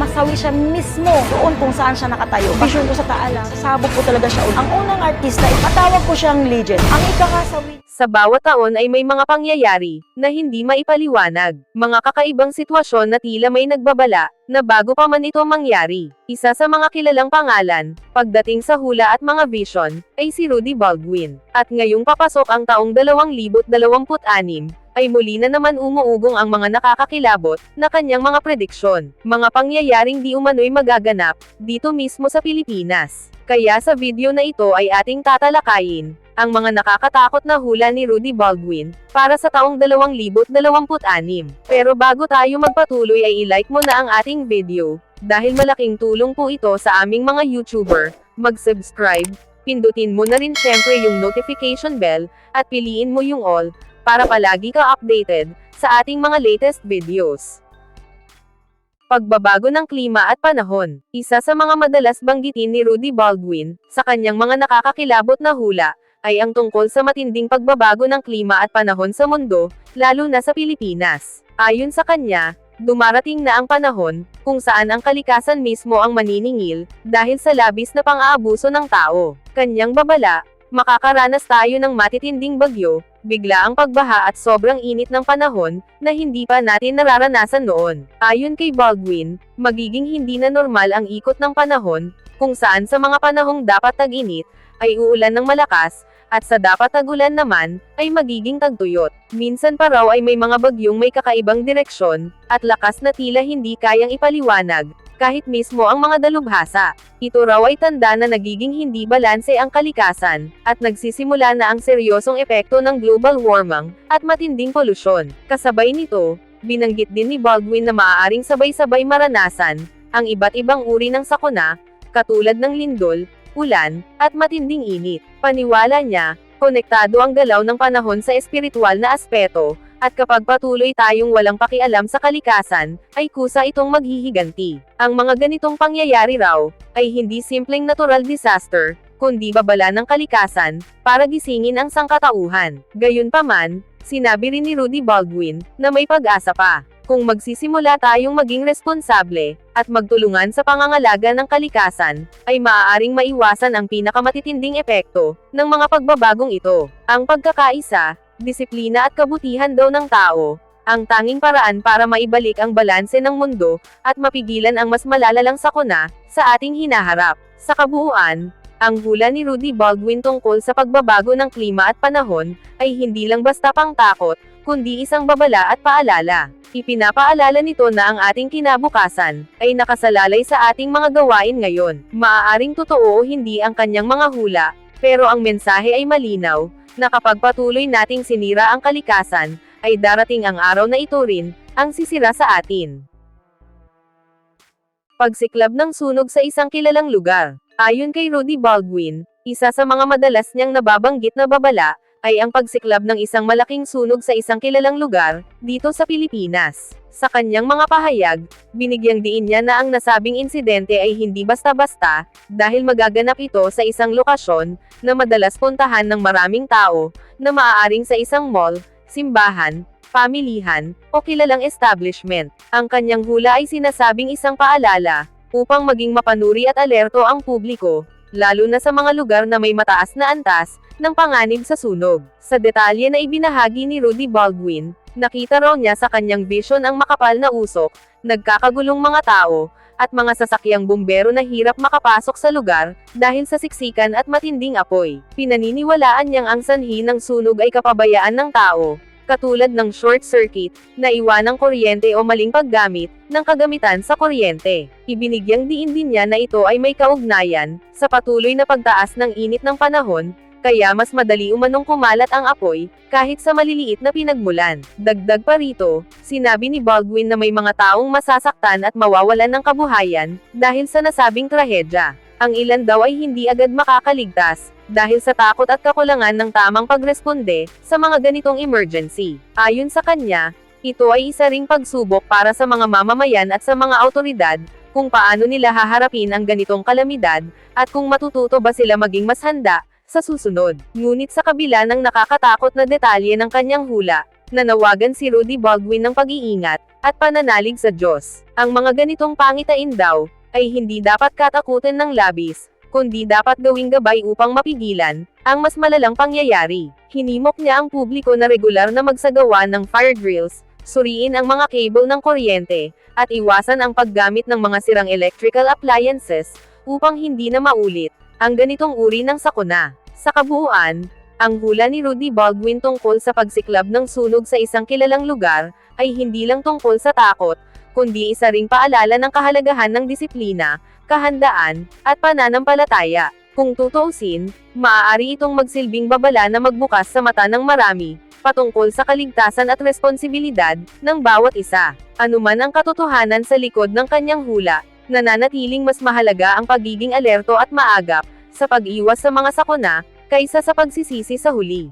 Masawi siya mismo doon kung saan siya nakatayo. Vision ko sa taala, sasabog po talaga siya. Ang unang artista, ipatawag ko siyang legend. Ang ikakasawi Sa bawat taon ay may mga pangyayari na hindi maipaliwanag, mga kakaibang sitwasyon na tila may nagbabala na bago pa man ito mangyari. Isa sa mga kilalang pangalan, pagdating sa hula at mga vision, ay si Rudy Baldwin. At ngayong papasok ang taong 2026, ay muli na naman umuugong ang mga nakakakilabot na kanyang mga prediksyon, mga pangyayaring di umano'y magaganap dito mismo sa Pilipinas. Kaya sa video na ito ay ating tatalakayin ang mga nakakatakot na hula ni Rudy Baldwin para sa taong 2026. Pero bago tayo magpatuloy ay i-like mo na ang ating video dahil malaking tulong po ito sa aming mga YouTuber. Mag-subscribe, pindutin mo na rin syempre yung notification bell at piliin mo yung all para palagi ka updated sa ating mga latest videos. Pagbabago ng klima at panahon. Isa sa mga madalas banggitin ni Rudy Baldwin sa kanyang mga nakakakilabot na hula ay ang tungkol sa matinding pagbabago ng klima at panahon sa mundo, lalo na sa Pilipinas. Ayon sa kanya, dumarating na ang panahon kung saan ang kalikasan mismo ang maniningil dahil sa labis na pang-aabuso ng tao. Kanyang babala, makakaranas tayo ng matitinding bagyo, bigla ang pagbaha at sobrang init ng panahon na hindi pa natin nararanasan noon. Ayon kay Baldwin, magiging hindi na normal ang ikot ng panahon, kung saan sa mga panahong dapat tag-init, ay uulan ng malakas, at sa dapat tagulan naman, ay magiging tagtuyot. Minsan pa raw ay may mga bagyong may kakaibang direksyon, at lakas na tila hindi kayang ipaliwanag, kahit mismo ang mga dalubhasa. Ito raw ay tanda na nagiging hindi balanse ang kalikasan, at nagsisimula na ang seryosong epekto ng global warming, at matinding polusyon. Kasabay nito, binanggit din ni Baldwin na maaaring sabay-sabay maranasan, ang iba't ibang uri ng sakuna, katulad ng lindol, ulan, at matinding init. Paniwala niya, konektado ang galaw ng panahon sa espiritual na aspeto, at kapag patuloy tayong walang pakialam sa kalikasan, ay kusa itong maghihiganti. Ang mga ganitong pangyayari raw, ay hindi simpleng natural disaster, kundi babala ng kalikasan, para gisingin ang sangkatauhan. Gayunpaman, sinabi rin ni Rudy Baldwin, na may pag-asa pa. Kung magsisimula tayong maging responsable, at magtulungan sa pangangalaga ng kalikasan, ay maaaring maiwasan ang pinakamatitinding epekto ng mga pagbabagong ito. Ang pagkakaisa, disiplina at kabutihan daw ng tao, ang tanging paraan para maibalik ang balanse ng mundo, at mapigilan ang mas malalalang sakuna, sa ating hinaharap. Sa kabuuan, ang hula ni Rudy Baldwin tungkol sa pagbabago ng klima at panahon, ay hindi lang basta pang takot, kundi isang babala at paalala. Ipinapaalala nito na ang ating kinabukasan, ay nakasalalay sa ating mga gawain ngayon. Maaaring totoo o hindi ang kanyang mga hula, pero ang mensahe ay malinaw, na kapag patuloy nating sinira ang kalikasan, ay darating ang araw na ito rin, ang sisira sa atin. Pagsiklab ng sunog sa isang kilalang lugar. Ayon kay Rudy Baldwin, isa sa mga madalas niyang nababanggit na babala, ay ang pagsiklab ng isang malaking sunog sa isang kilalang lugar, dito sa Pilipinas. Sa kanyang mga pahayag, binigyang diin niya na ang nasabing insidente ay hindi basta-basta, dahil magaganap ito sa isang lokasyon, na madalas puntahan ng maraming tao, na maaaring sa isang mall, simbahan, pamilihan, o kilalang establishment. Ang kanyang hula ay sinasabing isang paalala, upang maging mapanuri at alerto ang publiko, lalo na sa mga lugar na may mataas na antas, ng panganib sa sunog. Sa detalye na ibinahagi ni Rudy Baldwin, nakita raw niya sa kanyang vision ang makapal na usok, nagkakagulong mga tao, at mga sasakyang bumbero na hirap makapasok sa lugar, dahil sa siksikan at matinding apoy. Pinaniniwalaan niyang ang sanhi ng sunog ay kapabayaan ng tao, katulad ng short circuit, na iwanang kuryente o maling paggamit, ng kagamitan sa kuryente. Ibinigyang diin din niya na ito ay may kaugnayan, sa patuloy na pagtaas ng init ng panahon, kaya mas madali umanong kumalat ang apoy, kahit sa maliliit na pinagmulan. Dagdag pa rito, sinabi ni Baldwin na may mga taong masasaktan at mawawalan ng kabuhayan, dahil sa nasabing trahedya. Ang ilan daw ay hindi agad makakaligtas, dahil sa takot at kakulangan ng tamang pagresponde, sa mga ganitong emergency. Ayon sa kanya, ito ay isa ring pagsubok para sa mga mamamayan at sa mga autoridad, kung paano nila haharapin ang ganitong kalamidad, at kung matututo ba sila maging mas handa, sa susunod. Ngunit sa kabila ng nakakatakot na detalye ng kanyang hula, nanawagan si Rudy Baldwin ng pag-iingat, at pananalig sa Diyos. Ang mga ganitong pangitain daw, ay hindi dapat katakutin ng labis, kundi dapat gawing gabay upang mapigilan, ang mas malalang pangyayari. Hinimok niya ang publiko na regular na magsagawa ng fire drills, suriin ang mga cable ng kuryente, at iwasan ang paggamit ng mga sirang electrical appliances, upang hindi na maulit, ang ganitong uri ng sakuna. Sa kabuuan, ang hula ni Rudy Baldwin tungkol sa pagsiklab ng sunog sa isang kilalang lugar, ay hindi lang tungkol sa takot, kundi isa ring paalala ng kahalagahan ng disiplina, kahandaan, at pananampalataya. Kung tutuusin, maaari itong magsilbing babala na magbukas sa mata ng marami, patungkol sa kaligtasan at responsibilidad ng bawat isa. Anuman ang katotohanan sa likod ng kanyang hula, nananatiling mas mahalaga ang pagiging alerto at maagap sa pag-iwas sa mga sakuna kaysa sa pagsisisi sa huli.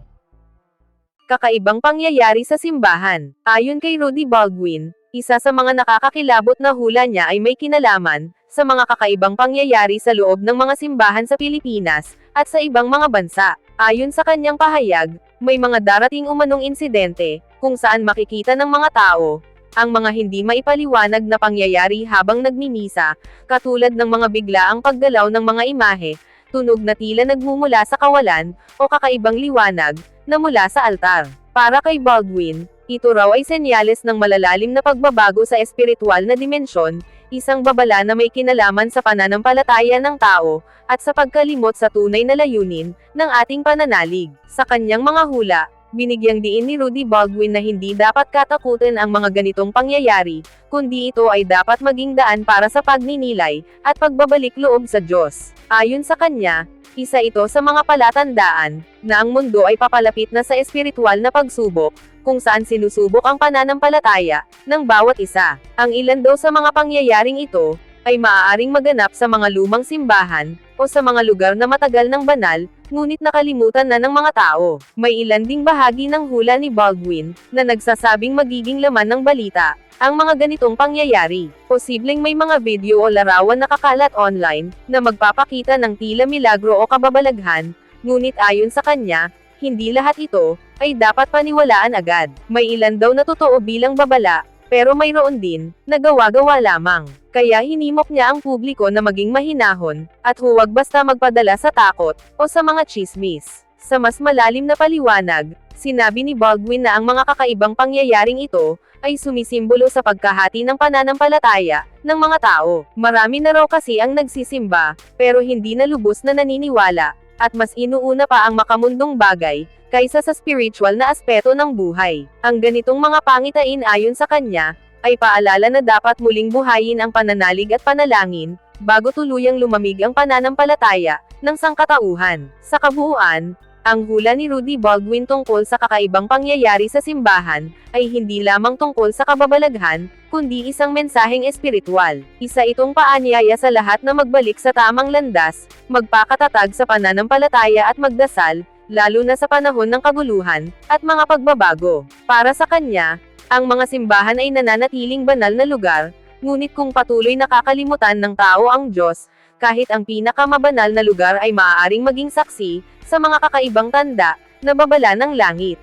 Kakaibang pangyayari sa simbahan. Ayon kay Rudy Baldwin, isa sa mga nakakakilabot na hula niya ay may kinalaman sa mga kakaibang pangyayari sa loob ng mga simbahan sa Pilipinas at sa ibang mga bansa. Ayon sa kanyang pahayag, may mga darating umanong insidente kung saan makikita ng mga tao ang mga hindi maipaliwanag na pangyayari habang nagmimisa, katulad ng mga biglaang paggalaw ng mga imahe, tunog na tila nagmumula sa kawalan, o kakaibang liwanag, na mula sa altar. Para kay Baldwin, ito raw ay senyales ng malalalim na pagbabago sa espiritual na dimensyon, isang babala na may kinalaman sa pananampalataya ng tao, at sa pagkalimot sa tunay na layunin, ng ating pananalig. Sa kanyang mga hula, binigyang diin ni Rudy Baldwin na hindi dapat katakutin ang mga ganitong pangyayari, kundi ito ay dapat maging daan para sa pagninilay, at pagbabalik loob sa Diyos. Ayon sa kanya, isa ito sa mga palatandaan, na ang mundo ay papalapit na sa espiritual na pagsubok, kung saan sinusubok ang pananampalataya, ng bawat isa. Ang ilan daw sa mga pangyayaring ito, ay maaaring maganap sa mga lumang simbahan, o sa mga lugar na matagal ng banal, ngunit nakalimutan na ng mga tao. May ilan ding bahagi ng hula ni Baldwin, na nagsasabing magiging laman ng balita, ang mga ganitong pangyayari. Posibleng may mga video o larawan na kakalat online, na magpapakita ng tila milagro o kababalaghan, ngunit ayon sa kanya, hindi lahat ito, ay dapat paniwalaan agad. May ilan daw na totoo bilang babala, pero mayroon din, na gawa-gawa lamang. Kaya hinimok niya ang publiko na maging mahinahon, at huwag basta magpadala sa takot, o sa mga chismis. Sa mas malalim na paliwanag, sinabi ni Baldwin na ang mga kakaibang pangyayaring ito, ay sumisimbolo sa pagkahati ng pananampalataya, ng mga tao. Marami na raw kasi ang nagsisimba, pero hindi na lubos na naniniwala, at mas inuuna pa ang makamundong bagay, kaysa sa spiritual na aspeto ng buhay. Ang ganitong mga pangitain ayon sa kanya, ay paalala na dapat muling buhayin ang pananalig at panalangin, bago tuluyang lumamig ang pananampalataya, ng sangkatauhan. Sa kabuuan, ang hula ni Rudy Baldwin tungkol sa kakaibang pangyayari sa simbahan, ay hindi lamang tungkol sa kababalaghan, kundi isang mensaheng espiritual. Isa itong paanyaya sa lahat na magbalik sa tamang landas, magpakatatag sa pananampalataya at magdasal, lalo na sa panahon ng kaguluhan, at mga pagbabago. Para sa kanya, ang mga simbahan ay nananatiling banal na lugar, ngunit kung patuloy nakakalimutan ng tao ang Diyos, kahit ang pinakamabanal na lugar ay maaaring maging saksi, sa mga kakaibang tanda, na babala ng langit.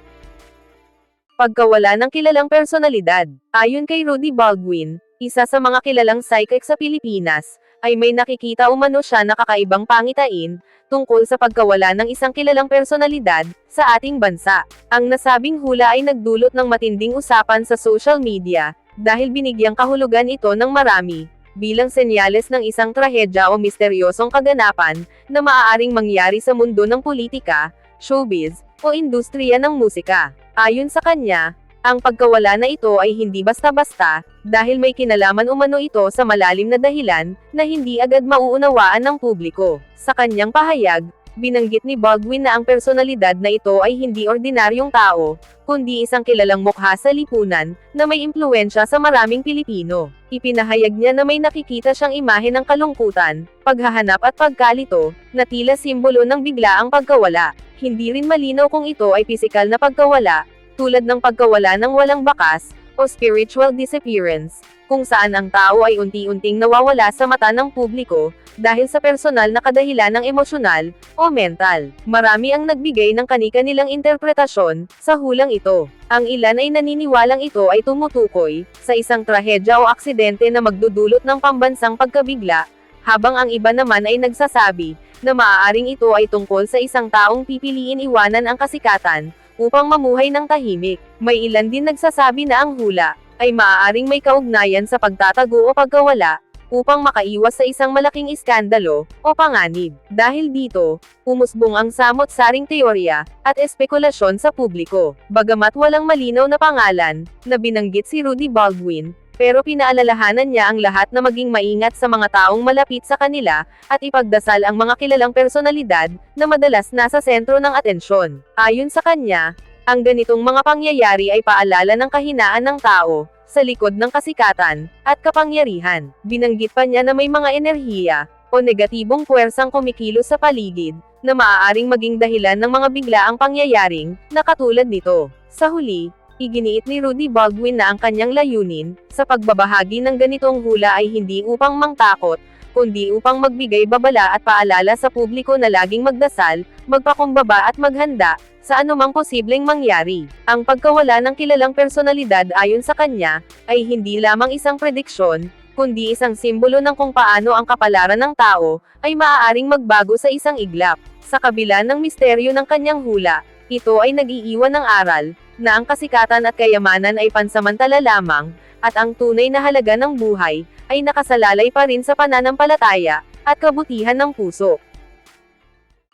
Pagkawala ng kilalang personalidad, ayon kay Rudy Baldwin, isa sa mga kilalang psychic sa Pilipinas, ay may nakikita umano siya na kakaibang pangitain, tungkol sa pagkawala ng isang kilalang personalidad, sa ating bansa. Ang nasabing hula ay nagdulot ng matinding usapan sa social media, dahil binigyang kahulugan ito ng marami, bilang senyales ng isang trahedya o misteryosong kaganapan, na maaaring mangyari sa mundo ng politika, showbiz, o industriya ng musika. Ayon sa kanya, ang pagkawala na ito ay hindi basta-basta, dahil may kinalaman umano ito sa malalim na dahilan, na hindi agad mauunawaan ng publiko. Sa kanyang pahayag, binanggit ni Baldwin na ang personalidad na ito ay hindi ordinaryong tao, kundi isang kilalang mukha sa lipunan, na may impluensya sa maraming Pilipino. Ipinahayag niya na may nakikita siyang imahe ng kalungkutan, paghahanap at pagkalito, na tila simbolo ng biglaang pagkawala. Hindi rin malinaw kung ito ay pisikal na pagkawala, tulad ng pagkawala ng walang bakas, o spiritual disappearance, kung saan ang tao ay unti-unting nawawala sa mata ng publiko, dahil sa personal na kadahilan ng emosyonal, o mental. Marami ang nagbigay ng kani-kanilang interpretasyon, sa hulang ito. Ang ilan ay naniniwalang ito ay tumutukoy, sa isang trahedya o aksidente na magdudulot ng pambansang pagkabigla, habang ang iba naman ay nagsasabi, na maaaring ito ay tungkol sa isang taong pipiliin iwanan ang kasikatan, upang mamuhay ng tahimik. May ilan din nagsasabi na ang hula, ay maaaring may kaugnayan sa pagtatago o pagkawala, upang makaiwas sa isang malaking iskandalo, o panganib. Dahil dito, umusbong ang samot-saring teorya, at espekulasyon sa publiko. Bagamat walang malinaw na pangalan, na binanggit si Rudy Baldwin, pero pinaalalahanan niya ang lahat na maging maingat sa mga taong malapit sa kanila, at ipagdasal ang mga kilalang personalidad, na madalas nasa sentro ng atensyon. Ayon sa kanya, ang ganitong mga pangyayari ay paalala ng kahinaan ng tao, sa likod ng kasikatan, at kapangyarihan. Binanggit pa niya na may mga enerhiya, o negatibong puwersang kumikilos sa paligid, na maaaring maging dahilan ng mga biglaang pangyayaring, na katulad nito. Sa huli, iginiit ni Rudy Baldwin na ang kanyang layunin, sa pagbabahagi ng ganitong hula ay hindi upang mangtakot, kundi upang magbigay babala at paalala sa publiko na laging magdasal, magpakumbaba at maghanda, sa anumang posibleng mangyari. Ang pagkawala ng kilalang personalidad ayon sa kanya, ay hindi lamang isang prediksyon, kundi isang simbolo ng kung paano ang kapalaran ng tao, ay maaaring magbago sa isang iglap. Sa kabila ng misteryo ng kanyang hula, ito ay nag-iiwan ng aral, na ang kasikatan at kayamanan ay pansamantala lamang, at ang tunay na halaga ng buhay, ay nakasalalay pa rin sa pananampalataya, at kabutihan ng puso.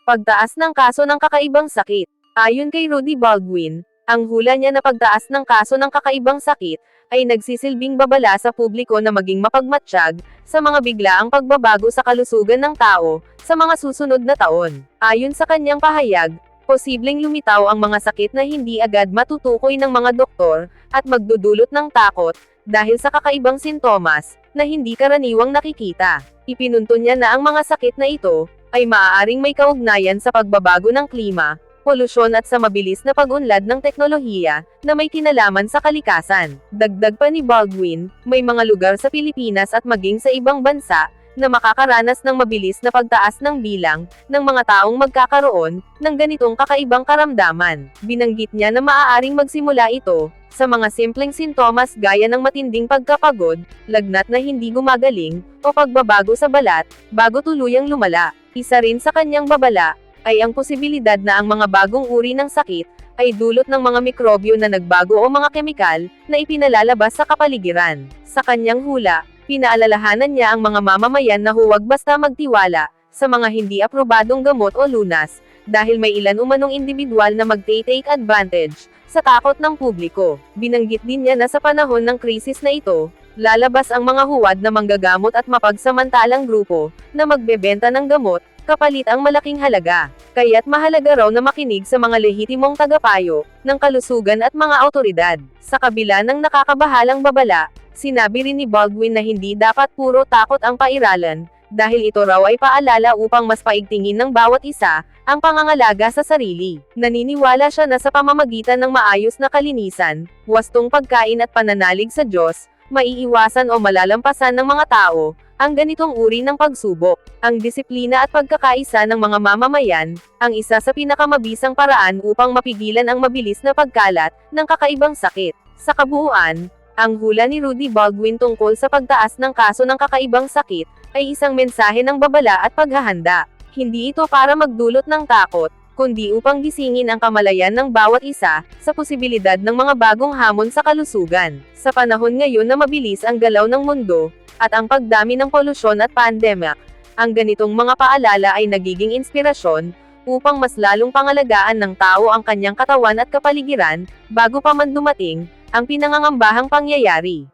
Pagtaas ng kaso ng kakaibang sakit. Ayon kay Rudy Baldwin, ang hula niya na pagtaas ng kaso ng kakaibang sakit, ay nagsisilbing babala sa publiko na maging mapagmatsyag, sa mga biglaang pagbabago sa kalusugan ng tao, sa mga susunod na taon. Ayon sa kanyang pahayag, posibleng lumitaw ang mga sakit na hindi agad matutukoy ng mga doktor, at magdudulot ng takot, dahil sa kakaibang sintomas, na hindi karaniwang nakikita. Ipinunto niya na ang mga sakit na ito, ay maaaring may kaugnayan sa pagbabago ng klima, polusyon at sa mabilis na pag-unlad ng teknolohiya, na may kinalaman sa kalikasan. Dagdag pa ni Baldwin, may mga lugar sa Pilipinas at maging sa ibang bansa, na makakaranas ng mabilis na pagtaas ng bilang, ng mga taong magkakaroon, ng ganitong kakaibang karamdaman. Binanggit niya na maaaring magsimula ito, sa mga simpleng sintomas gaya ng matinding pagkapagod, lagnat na hindi gumagaling, o pagbabago sa balat, bago tuluyang lumala. Isa rin sa kanyang babala, ay ang posibilidad na ang mga bagong uri ng sakit, ay dulot ng mga mikrobyo na nagbago o mga kemikal, na ipinalalabas sa kapaligiran. Sa kanyang hula, pinaalalahanan niya ang mga mamamayan na huwag basta magtiwala, sa mga hindi aprobadong gamot o lunas, dahil may ilan umanong individual na mag-take advantage, sa takot ng publiko. Binanggit din niya na sa panahon ng krisis na ito, lalabas ang mga huwad na manggagamot at mapagsamantalang grupo, na magbebenta ng gamot, kapalit ang malaking halaga. Kaya't mahalaga raw na makinig sa mga lehitimong tagapayo, ng kalusugan at mga autoridad. Sa kabila ng nakakabahalang babala, sinabi rin ni Baldwin na hindi dapat puro takot ang pairalan, dahil ito raw ay paalala upang mas paigtingin ng bawat isa, ang pangangalaga sa sarili. Naniniwala siya na sa pamamagitan ng maayos na kalinisan, wastong pagkain at pananalig sa Diyos, maiiwasan o malalampasan ng mga tao, ang ganitong uri ng pagsubok. Ang disiplina at pagkakaisa ng mga mamamayan, ang isa sa pinakamabisang paraan upang mapigilan ang mabilis na pagkalat, ng kakaibang sakit. Sa kabuuan, ang hula ni Rudy Baldwin tungkol sa pagtaas ng kaso ng kakaibang sakit, ay isang mensahe ng babala at paghahanda. Hindi ito para magdulot ng takot, kundi upang gisingin ang kamalayan ng bawat isa, sa posibilidad ng mga bagong hamon sa kalusugan. Sa panahon ngayon na mabilis ang galaw ng mundo, at ang pagdami ng polusyon at pandemya, ang ganitong mga paalala ay nagiging inspirasyon, upang mas lalong pangalagaan ng tao ang kanyang katawan at kapaligiran, bago pa man dumating, ang pinangangambahang pangyayari.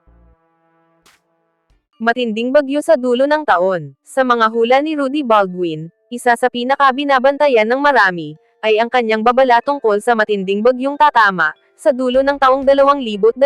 Matinding bagyo sa dulo ng taon. Sa mga hula ni Rudy Baldwin, isa sa pinakabinabantayan ng marami, ay ang kanyang babala tungkol sa matinding bagyong tatama, sa dulo ng taong 2026.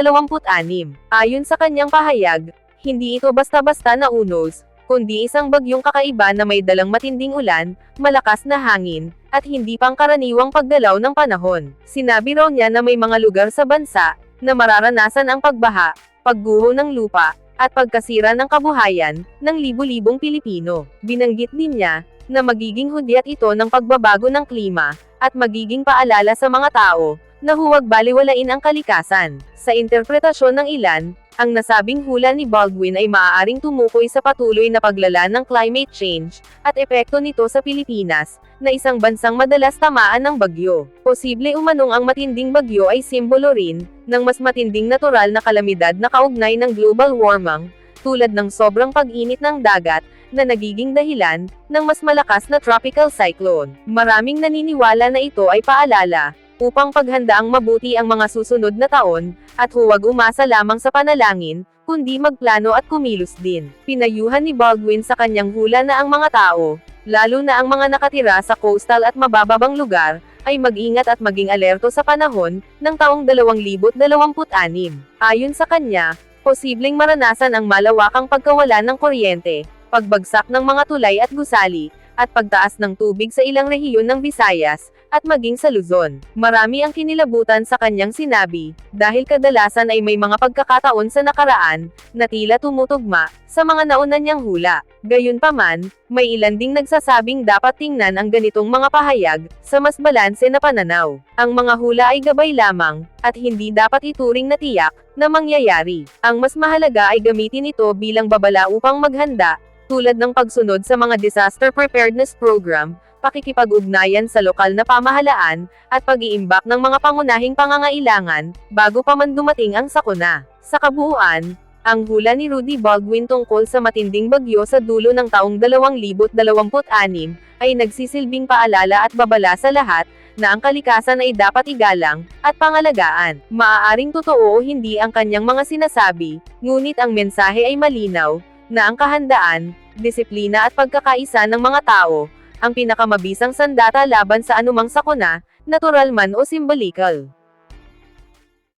Ayon sa kanyang pahayag, hindi ito basta-basta na unos, kundi isang bagyong kakaiba na may dalang matinding ulan, malakas na hangin, at hindi pangkaraniwang paggalaw ng panahon. Sinabi raw niya na may mga lugar sa bansa, na mararanasan ang pagbaha, pagguho ng lupa, at pagkasira ng kabuhayan ng libu-libong Pilipino. Binanggit din niya na magiging hudyat ito ng pagbabago ng klima at magiging paalala sa mga tao na huwag baliwalain ang kalikasan. Sa interpretasyon ng ilan, ang nasabing hula ni Baldwin ay maaaring tumukoy sa patuloy na paglala ng climate change at epekto nito sa Pilipinas, na isang bansang madalas tamaan ng bagyo. Posible umanong ang matinding bagyo ay simbolo rin ng mas matinding natural na kalamidad na kaugnay ng global warming, tulad ng sobrang pag-init ng dagat, na nagiging dahilan ng mas malakas na tropical cyclone. Maraming naniniwala na ito ay paalala upang paghanda ang mabuti ang mga susunod na taon, at huwag umasa lamang sa panalangin, kundi magplano at kumilos din. Pinayuhan ni Baldwin sa kanyang hula na ang mga tao, lalo na ang mga nakatira sa coastal at mabababang lugar, ay mag-ingat at maging alerto sa panahon ng taong 2026. Ayon sa kanya, posibleng maranasan ang malawakang pagkawala ng kuryente, pagbagsak ng mga tulay at gusali, at pagtaas ng tubig sa ilang rehiyon ng Visayas, at maging sa Luzon. Marami ang kinilabutan sa kanyang sinabi, dahil kadalasan ay may mga pagkakataon sa nakaraan, na tila tumutugma, sa mga nauna niyang hula. Gayunpaman, may ilan ding nagsasabing dapat tingnan ang ganitong mga pahayag, sa mas balanse na pananaw. Ang mga hula ay gabay lamang, at hindi dapat ituring na tiyak, na mangyayari. Ang mas mahalaga ay gamitin ito bilang babala upang maghanda, tulad ng pagsunod sa mga disaster preparedness program, pakikipag-ugnayan sa lokal na pamahalaan, at pag-iimbak ng mga pangunahing pangangailangan, bago pa man dumating ang sakuna. Sa kabuuan, ang hula ni Rudy Baldwin tungkol sa matinding bagyo sa dulo ng taong 2026 ay nagsisilbing paalala at babala sa lahat, na ang kalikasan ay dapat igalang, at pangalagaan. Maaaring totoo o hindi ang kanyang mga sinasabi, ngunit ang mensahe ay malinaw, na ang kahandaan, disiplina at pagkakaisa ng mga tao, ang pinakamabisang sandata laban sa anumang sakuna, natural man o simbolikal.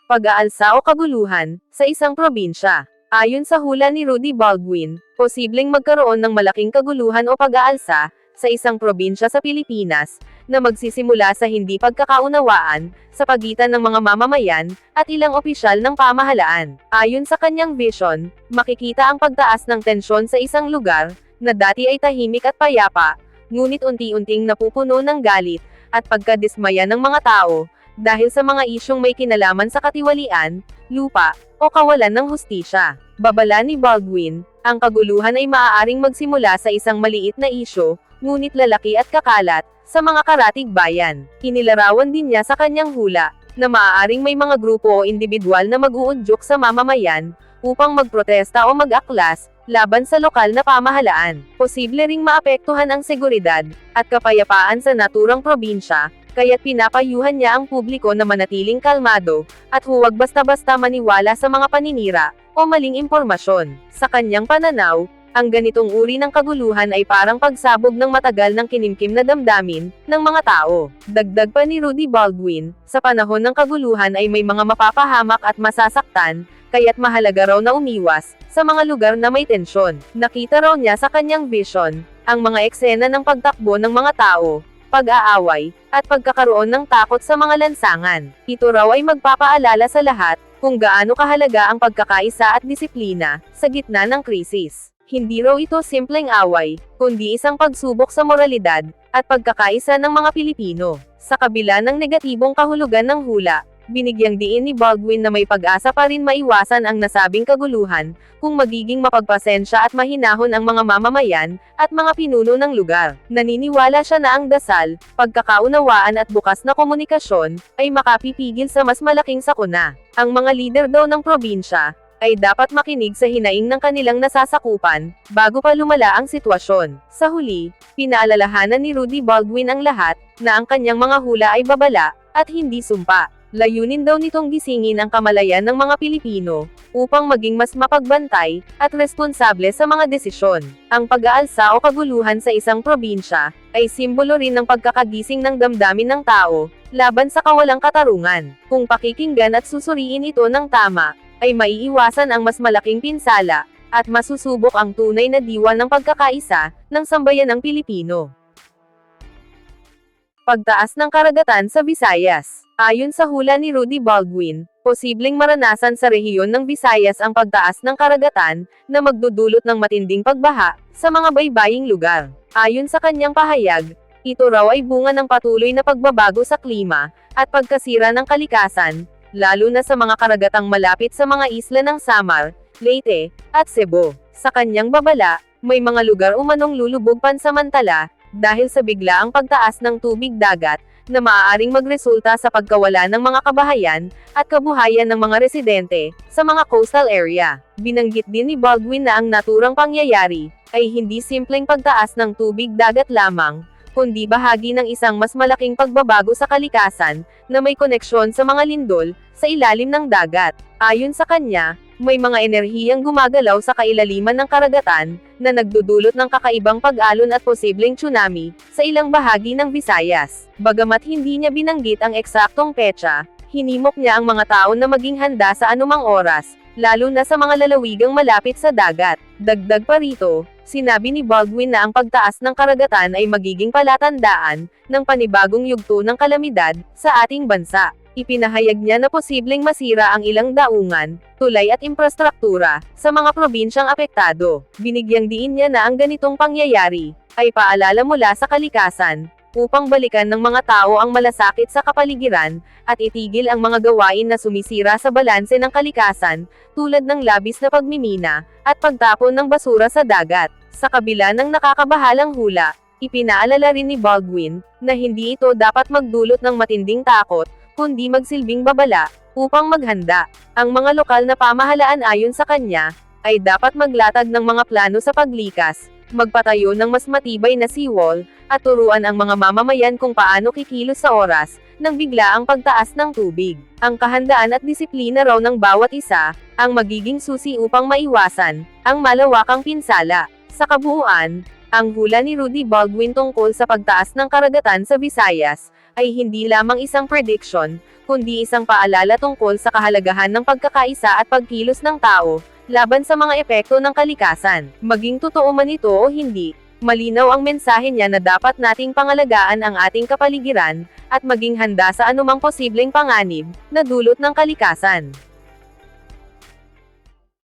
Pag-aalsa o kaguluhan, sa isang probinsya. Ayon sa hula ni Rudy Baldwin, posibleng magkaroon ng malaking kaguluhan o pag-aalsa, sa isang probinsya sa Pilipinas, na magsisimula sa hindi pagkakaunawaan, sa pagitan ng mga mamamayan, at ilang opisyal ng pamahalaan. Ayon sa kanyang vision, makikita ang pagtaas ng tensyon sa isang lugar, na dati ay tahimik at payapa, ngunit unti-unting napupuno ng galit, at pagkadismaya ng mga tao, dahil sa mga isyong may kinalaman sa katiwalian, lupa, o kawalan ng hustisya. Babala ni Baldwin, ang kaguluhan ay maaaring magsimula sa isang maliit na isyo, ngunit lalaki at kakalat, sa mga karatig bayan. Inilarawan din niya sa kanyang hula, na maaaring may mga grupo o individual na mag-uudyok sa mamamayan, upang magprotesta o mag-aklas, laban sa lokal na pamahalaan. Posible ring maapektuhan ang seguridad, at kapayapaan sa naturang probinsya, kaya't pinapayuhan niya ang publiko na manatiling kalmado, at huwag basta-basta maniwala sa mga paninira, o maling impormasyon. Sa kanyang pananaw, ang ganitong uri ng kaguluhan ay parang pagsabog ng matagal ng kinimkim na damdamin ng mga tao. Dagdag pa ni Rudy Baldwin, sa panahon ng kaguluhan ay may mga mapapahamak at masasaktan, kaya't mahalaga raw na umiwas sa mga lugar na may tensyon. Nakita raw niya sa kanyang vision, ang mga eksena ng pagtakbo ng mga tao, pag-aaway, at pagkakaroon ng takot sa mga lansangan. Ito raw ay magpapaalala sa lahat, kung gaano kahalaga ang pagkakaisa at disiplina, sa gitna ng krisis. Hindi raw ito simpleng away, kundi isang pagsubok sa moralidad, at pagkakaisa ng mga Pilipino. Sa kabila ng negatibong kahulugan ng hula, binigyang diin ni Baldwin na may pag-asa pa rin maiwasan ang nasabing kaguluhan, kung magiging mapagpasensya at mahinahon ang mga mamamayan, at mga pinuno ng lugar. Naniniwala siya na ang dasal, pagkakaunawaan at bukas na komunikasyon, ay makapipigil sa mas malaking sakuna. Ang mga lider daw ng probinsya, ay dapat makinig sa hinaing ng kanilang nasasakupan, bago pa lumala ang sitwasyon. Sa huli, pinaalalahanan ni Rudy Baldwin ang lahat, na ang kanyang mga hula ay babala, at hindi sumpa. Layunin daw nitong gisingin ang kamalayan ng mga Pilipino, upang maging mas mapagbantay, at responsable sa mga desisyon. Ang pag-aalsa o kaguluhan sa isang probinsya, ay simbolo rin ng pagkakagising ng damdamin ng tao, laban sa kawalang katarungan. Kung pakikinggan at susuriin ito ng tama, ay maiiwasan ang mas malaking pinsala, at masusubok ang tunay na diwa ng pagkakaisa, ng sambayan ng Pilipino. Pagtaas ng karagatan sa Visayas Ayon sa hula ni Rudy Baldwin, posibleng maranasan sa rehiyon ng Visayas ang pagtaas ng karagatan na magdudulot ng matinding pagbaha sa mga baybaying lugar. Ayon sa kanyang pahayag, ito raw ay bunga ng patuloy na pagbabago sa klima at pagkasira ng kalikasan, lalo na sa mga karagatang malapit sa mga isla ng Samar, Leyte, at Cebu. Sa kanyang babala, may mga lugar umanong lulubog pansamantala dahil sa biglaang pagtaas ng tubig dagat na maaaring magresulta sa pagkawala ng mga kabahayan at kabuhayan ng mga residente sa mga coastal area. Binanggit din ni Baldwin na ang naturang pangyayari ay hindi simpleng pagtaas ng tubig dagat lamang, kundi bahagi ng isang mas malaking pagbabago sa kalikasan na may koneksyon sa mga lindol sa ilalim ng dagat. Ayon sa kanya, may mga enerhiyang gumagalaw sa kailaliman ng karagatan na nagdudulot ng kakaibang pag-alon at posibleng tsunami sa ilang bahagi ng Visayas. Bagamat hindi niya binanggit ang eksaktong petsa, hinimok niya ang mga tao na maging handa sa anumang oras, lalo na sa mga lalawigang malapit sa dagat. Dagdag pa rito, sinabi ni Baldwin na ang pagtaas ng karagatan ay magiging palatandaan ng panibagong yugto ng kalamidad sa ating bansa. Ipinahayag niya na posibleng masira ang ilang daungan, tulay at infrastruktura sa mga probinsyang apektado. Binigyang diin niya na ang ganitong pangyayari ay paalala mula sa kalikasan upang balikan ng mga tao ang malasakit sa kapaligiran at itigil ang mga gawain na sumisira sa balanse ng kalikasan tulad ng labis na pagmimina at pagtapon ng basura sa dagat. Sa kabila ng nakakabahalang hula, ipinaalala rin ni Baldwin na hindi ito dapat magdulot ng matinding takot kundi magsilbing babala, upang maghanda. Ang mga lokal na pamahalaan ayon sa kanya, ay dapat maglatag ng mga plano sa paglikas, magpatayo ng mas matibay na seawall, at turuan ang mga mamamayan kung paano kikilos sa oras, ng bigla ang pagtaas ng tubig. Ang kahandaan at disiplina raw ng bawat isa, ang magiging susi upang maiwasan, ang malawakang pinsala. Sa kabuuan, ang hula ni Rudy Baldwin tungkol sa pagtaas ng karagatan sa Visayas, ay hindi lamang isang prediction, kundi isang paalala tungkol sa kahalagahan ng pagkakaisa at pagkilos ng tao, laban sa mga epekto ng kalikasan. Maging totoo man ito o hindi, malinaw ang mensahe niya na dapat nating pangalagaan ang ating kapaligiran, at maging handa sa anumang posibleng panganib, na dulot ng kalikasan.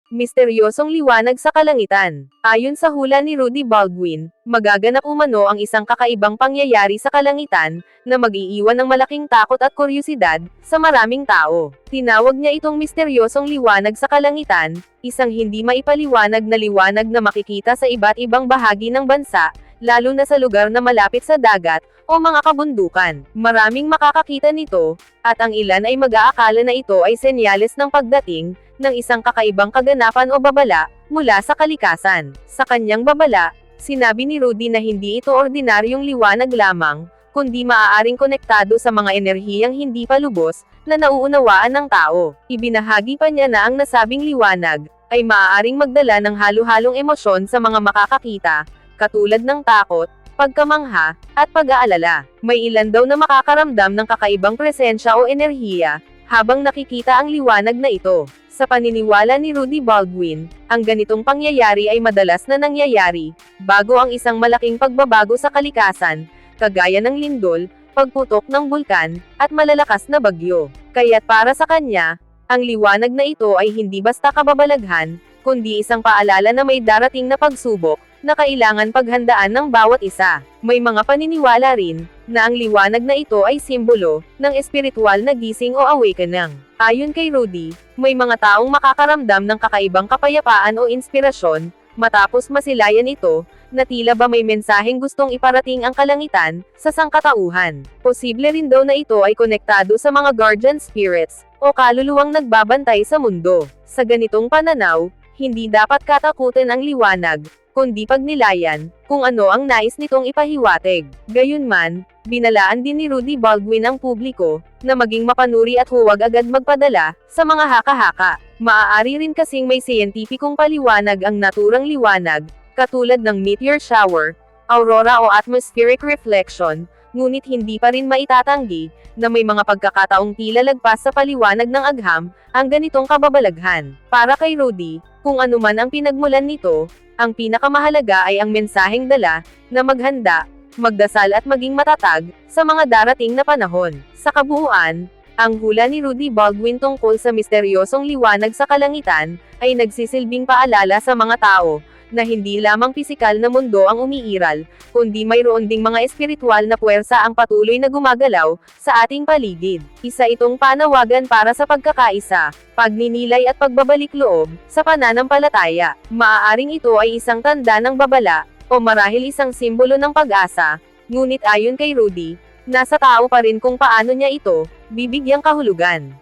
Misteryosong liwanag sa kalangitan. Ayon sa hula ni Rudy Baldwin, magaganap umano ang isang kakaibang pangyayari sa kalangitan, na mag-iiwan ng malaking takot at kuryosidad, sa maraming tao. Tinawag niya itong misteryosong liwanag sa kalangitan, isang hindi maipaliwanag na liwanag na makikita sa iba't ibang bahagi ng bansa, lalo na sa lugar na malapit sa dagat, o mga kabundukan. Maraming makakakita nito, at ang ilan ay mag-aakala na ito ay senyales ng pagdating, ng isang kakaibang kaganapan o babala, mula sa kalikasan. Sa kanyang babala, sinabi ni Rudy na hindi ito ordinaryong liwanag lamang, kundi maaaring konektado sa mga enerhiyang hindi pa lubos, na nauunawaan ng tao. Ibinahagi pa niya na ang nasabing liwanag, ay maaaring magdala ng halo-halong emosyon sa mga makakakita, katulad ng takot, pagkamangha, at pag-aalala. May ilan daw na makakaramdam ng kakaibang presensya o enerhiya, habang nakikita ang liwanag na ito. Sa paniniwala ni Rudy Baldwin, ang ganitong pangyayari ay madalas na nangyayari, bago ang isang malaking pagbabago sa kalikasan, kagaya ng lindol, pagputok ng bulkan, at malalakas na bagyo. Kaya't para sa kanya, ang liwanag na ito ay hindi basta kababalaghan, kundi isang paalala na may darating na pagsubok, na kailangan paghandaan ng bawat isa. May mga paniniwala rin, na ang liwanag na ito ay simbolo, ng espiritual na gising o awakening. Ayon kay Rudy, may mga taong makakaramdam ng kakaibang kapayapaan o inspirasyon, matapos masilayan ito, na tila ba may mensaheng gustong iparating ang kalangitan, sa sangkatauhan. Posible rin daw na ito ay konektado sa mga guardian spirits, o kaluluwang nagbabantay sa mundo. Sa ganitong pananaw, hindi dapat katakutin ang liwanag, kundi pagnilayan, kung ano ang nais nitong ipahiwatig. Gayunman, binalaan din ni Rudy Baldwin ang publiko, na maging mapanuri at huwag agad magpadala, sa mga haka-haka. Maaari rin kasing may siyentipikong paliwanag ang naturang liwanag, katulad ng meteor shower, aurora o atmospheric reflection, ngunit hindi pa rin maitatanggi, na may mga pagkakataong tila lagpas sa paliwanag ng agham, ang ganitong kababalaghan. Para kay Rudy, kung ano man ang pinagmulan nito, ang pinakamahalaga ay ang mensaheng dala, na maghanda, magdasal at maging matatag, sa mga darating na panahon. Sa kabuuan, Ang hula ni Rudy Baldwin tungkol sa misteryosong liwanag sa kalangitan, ay nagsisilbing paalala sa mga tao, na hindi lamang pisikal na mundo ang umiiral, kundi mayroon ding mga espiritual na puwersa ang patuloy na gumagalaw, sa ating paligid. Isa itong panawagan para sa pagkakaisa, pagninilay at pagbabalik loob, sa pananampalataya. Maaaring ito ay isang tanda ng babala, o marahil isang simbolo ng pag-asa, ngunit ayon kay Rudy, nasa tao pa rin kung paano niya ito, bibigyang kahulugan.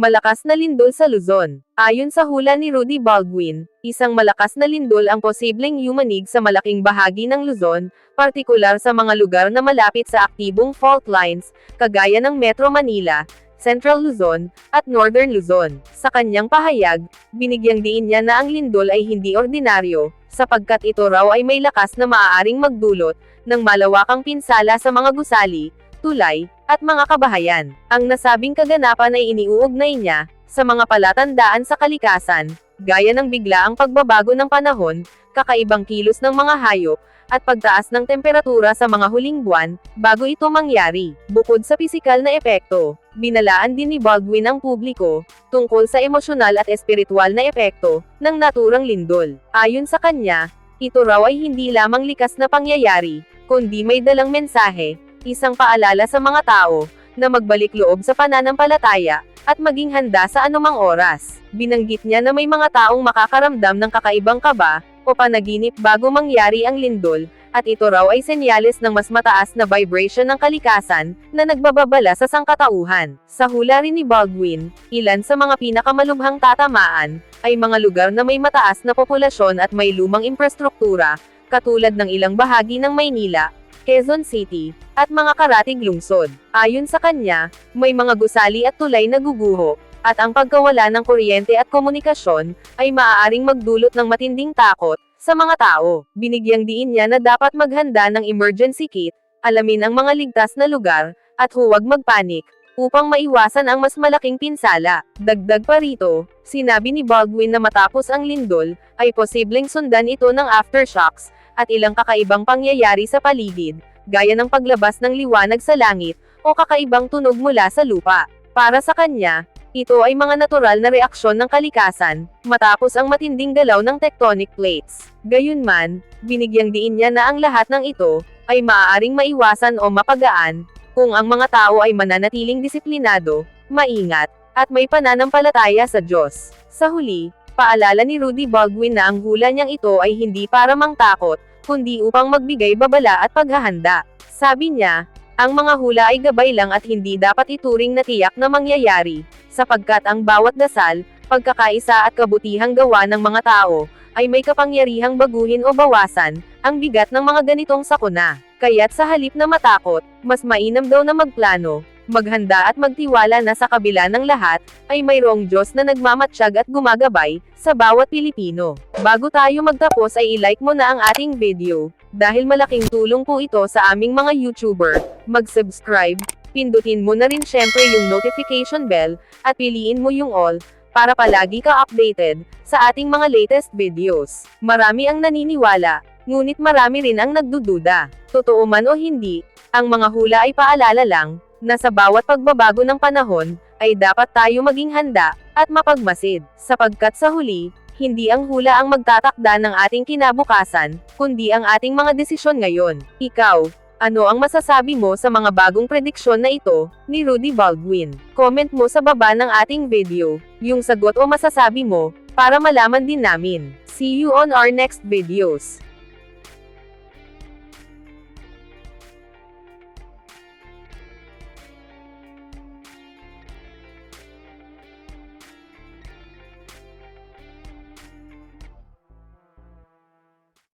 Malakas na lindol sa Luzon. Ayon sa hula ni Rudy Baldwin, isang malakas na lindol ang posibleng yumanig sa malaking bahagi ng Luzon, partikular sa mga lugar na malapit sa aktibong fault lines, kagaya ng Metro Manila, Central Luzon, at Northern Luzon. Sa kanyang pahayag, binigyang diin niya na ang lindol ay hindi ordinaryo, sapagkat ito raw ay may lakas na maaaring magdulot ng malawakang pinsala sa mga gusali, tulay, at mga kabahayan. Ang nasabing kaganapan ay iniuugnay niya sa mga palatandaan sa kalikasan, gaya ng biglaang pagbabago ng panahon, kakaibang kilos ng mga hayop, at pagtaas ng temperatura sa mga huling buwan, bago ito mangyari. Bukod sa pisikal na epekto, binalaan din ni Baldwin ang publiko, tungkol sa emosyonal at espiritual na epekto, ng naturang lindol. Ayon sa kanya, ito raw ay hindi lamang likas na pangyayari, kundi may dalang mensahe, isang paalala sa mga tao, na magbalik loob sa pananampalataya, at maging handa sa anumang oras. Binanggit niya na may mga taong makakaramdam ng kakaibang kaba, o panaginip bago mangyari ang lindol, at ito raw ay senyales ng mas mataas na vibration ng kalikasan, na nagbababala sa sangkatauhan. Sa hula rin ni Baldwin, ilan sa mga pinakamalubhang tatamaan, ay mga lugar na may mataas na populasyon at may lumang infrastruktura, katulad ng ilang bahagi ng Maynila, Quezon City, at mga karatig lungsod. Ayon sa kanya, may mga gusali at tulay na guguho, at ang pagkawala ng kuryente at komunikasyon, ay maaaring magdulot ng matinding takot, sa mga tao. Binigyang diin niya na dapat maghanda ng emergency kit, alamin ang mga ligtas na lugar, at huwag magpanik, upang maiwasan ang mas malaking pinsala. Dagdag pa rito, sinabi ni Baldwin na matapos ang lindol, ay posibleng sundan ito ng aftershocks, at ilang kakaibang pangyayari sa paligid, gaya ng paglabas ng liwanag sa langit, o kakaibang tunog mula sa lupa. Para sa kanya, ito ay mga natural na reaksyon ng kalikasan, matapos ang matinding galaw ng tectonic plates. Gayunman, binigyang diin niya na ang lahat ng ito, ay maaaring maiwasan o mapagaan, kung ang mga tao ay mananatiling disiplinado, maingat, at may pananampalataya sa Diyos. Sa huli, paalala ni Rudy Baldwin na ang hula niyang ito ay hindi para mangtakot, kundi upang magbigay babala at paghahanda. Sabi niya, ang mga hula ay gabay lang at hindi dapat ituring na tiyak na mangyayari, sapagkat ang bawat dasal, pagkakaisa at kabutihang gawa ng mga tao, ay may kapangyarihang baguhin o bawasan, ang bigat ng mga ganitong sakuna. Kaya't sa halip na matakot, mas mainam daw na magplano, maghanda at magtiwala na sa kabila ng lahat, ay mayroong Diyos na nagmamatsyag at gumagabay, sa bawat Pilipino. Bago tayo magtapos ay ilike mo na ang ating video, dahil malaking tulong po ito sa aming mga YouTuber, mag-subscribe, pindutin mo na rin syempre yung notification bell, at piliin mo yung all, para palagi ka updated, sa ating mga latest videos. Marami ang naniniwala, ngunit marami rin ang nagdududa. Totoo man o hindi, ang mga hula ay paalala lang, na sa bawat pagbabago ng panahon, ay dapat tayo maging handa, at mapagmasid. Sapagkat sa huli, hindi ang hula ang magtatakda ng ating kinabukasan, kundi ang ating mga desisyon ngayon. Ikaw, ano ang masasabi mo sa mga bagong prediksyon na ito, ni Rudy Baldwin? Comment mo sa baba ng ating video, yung sagot o masasabi mo, para malaman din namin. See you on our next videos.